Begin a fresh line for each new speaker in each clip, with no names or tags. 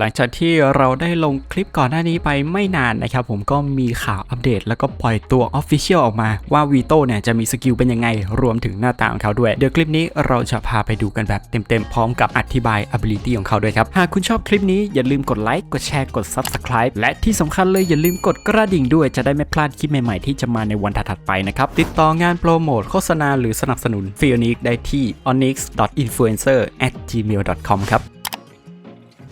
หลังจากที่เราได้ลงคลิปก่อนหน้านี้ไปไม่นานนะครับ ผมก็มีข่าวอัปเดต แล้วก็ปล่อยตัว Official ออกมาว่าวีโต้เนี่ยจะมีสกิลเป็นยังไง รวมถึงหน้าตาของเขาด้วย เดี๋ยวคลิปนี้เราจะพาไปดูกันแบบเต็มๆ พร้อมกับอธิบาย ability ของเขาด้วยครับ หากคุณชอบคลิปนี้อย่าลืมกดไลค์กดแชร์กด Subscribe และที่สำคัญเลยอย่าลืมกดกระดิ่งด้วยจะได้ไม่พลาดคลิปใหม่ๆ ที่จะมาในวันถัดๆไปนะครับติดต่องานโปรโมทโฆษณาหรือสนับสนุนฟิลนิกได้ที่ onyx.influencer@gmail.com ครับ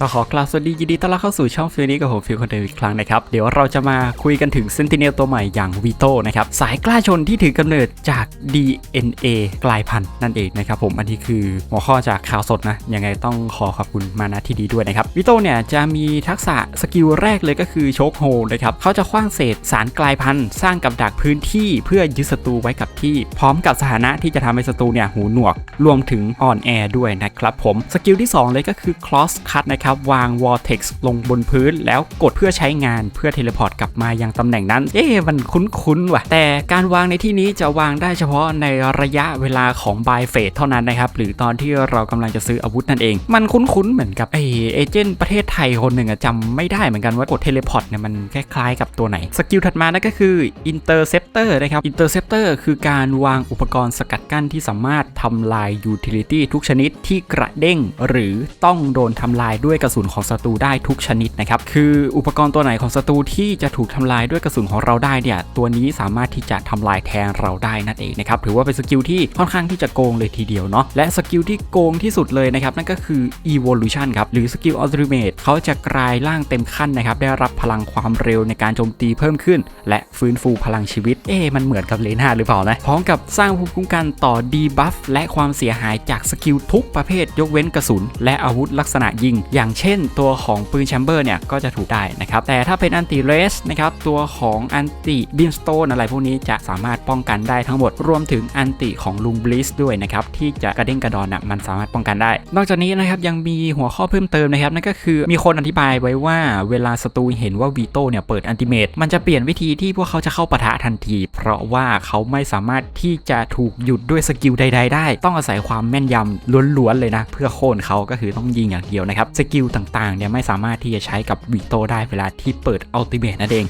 ก็ขอกราบสวัสดียินดีต้อนรับเข้าสู่ช่องฟิลนี้กับผมฟิลคนเดิมอีกครั้งนะครับ เดี๋ยวเราจะมาคุยกันถึงเซนติเนลตัวใหม่อย่างวีโตนะครับ สายกล้าชนที่ถือกำเนิดจาก DNA กลายพันธุ์นั่นเองนะครับผมอันนี้คือหัวข้อจากข่าวสดนะ ยังไงต้องขอขอบคุณมานะที่ดีด้วยนะครับวีโตเนี่ยจะมีทักษะสกิลแรกเลยก็คือโชคโฮนะครับเขาจะคว้างเศษสารกลายพันธุ์สร้างกับดักพื้นที่เพื่อยึดศัตรูไว้กับที่ พร้อมกับสถานะที่จะทำให้ศัตรูเนี่ยหูหนวก รวมถึงอ่อนแอด้วยนะครับผมสกิลที่ 2 เลยก็คือ cross cut นะครับวาง vortex ลงบนพื้น แล้วกดเพื่อใช้งานเพื่อเทเลพอร์ตกลับมายังตำแหน่งนั้น เอ๊ะมันคุ้นๆว่ะ แต่การวางในที่นี้จะวางได้เฉพาะในระยะเวลาของ by phase เท่านั้นนะครับ หรือตอนที่เรากำลังจะซื้ออาวุธนั่นเอง มันคุ้นๆเหมือนกับไอเอเจนต์ประเทศไทยคนหนึ่งอะจำไม่ได้เหมือนกันว่ากดเทเลพอร์ตเนี่ยมันคล้ายๆกับตัวไหน สกิลถัดมานั่นก็คือ interceptor นะครับ interceptor คือการวางอุปกรณ์สกัดกั้นที่สามารถทำลาย utility ทุกชนิดที่กระเด้ง หรือต้องโดนทำลายด้วยกระสุนของศัตรูได้ทุกชนิดนะครับ คืออุปกรณ์ตัวไหนของศัตรูที่จะถูกทำลายด้วยกระสุนของเราได้เนี่ยตัวนี้สามารถที่จะทำลายแทนเราได้นั่นเองนะครับถือว่าเป็นสกิลที่ค่อนข้างที่จะโกงเลยทีเดียวเนาะและสกิลที่โกงที่สุดเลยนะครับนั่นก็คือ evolution ครับหรือสกิล ultimate เขาจะกลายร่างเต็มขั้นนะครับได้รับพลังความเร็วในการโจมตีเพิ่มขึ้น และฟื้นฟูพลังชีวิตเอ๊มันเหมือนกับเลน่าหรือเปล่านะพร้อมกับสร้างภูมิคุ้มกันต่อ debuff และความเสียหายจากสกิลทุกประเภทยกเว้นกระสุนและอาวุธลักษณะยิงอย่างเช่นตัวของปืนแชมเบอร์เนี่ยก็จะถูกได้นะครับ แต่ถ้าเป็นอันติเรสนะครับตัวของอันติบิมสโตนอะไรพวกนี้จะสามารถป้องกันได้ทั้งหมด รวมถึงอันติของลุงบลิสด้วยนะครับที่จะกระเด้งกระดอนน่ะมันสามารถป้องกันได้ นอกจากนี้นะครับยังมีหัวข้อเพิ่มเติมนะครับนั่นก็คือมีคนอธิบายไว้ว่าเวลาศัตรูเห็นว่าวีโต้เนี่ยเปิดอันติเมตมันจะเปลี่ยนวิธีที่พวกเขาจะเข้าปะทะทันที เพราะว่าเขาไม่สามารถที่จะถูกหยุดด้วยสกิลใด ๆ ได้ ต้องอาศัยความแม่นยำล้วนๆเลยนะ เพื่อโค่นเขาก็คือต้องยิงอย่างเดียวนะครับสกิลิลต่างๆเนี่ยไม่สามารถที่จะใช้กับวีโตได้เวลาที่เปิดอัลติเมตนั่นเอง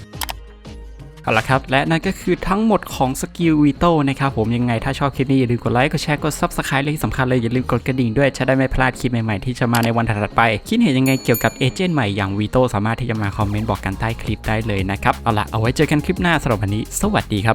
เอาละครับ และนั่นก็คือทั้งหมดของสกิลวีโต้นะครับผมยังไงถ้าชอบคลิปนี้อย่าลืมกดไลค์ กดแชร์ กด Subscribe และที่สำคัญเลยอย่าลืมกดกระดิ่งด้วย จะได้ไม่พลาดคลิปใหม่ๆ ที่จะมาในวันถัดไป คิดเห็นยังไงเกี่ยวกับเอเจนต์ใหม่อย่างวีโต้สามารถที่จะมาคอมเมนต์บอกกันใต้คลิปได้เลยนะครับ เอาละเอาไว้เจอกันคลิปหน้าสำหรับวันนี้ สวัสดีครับ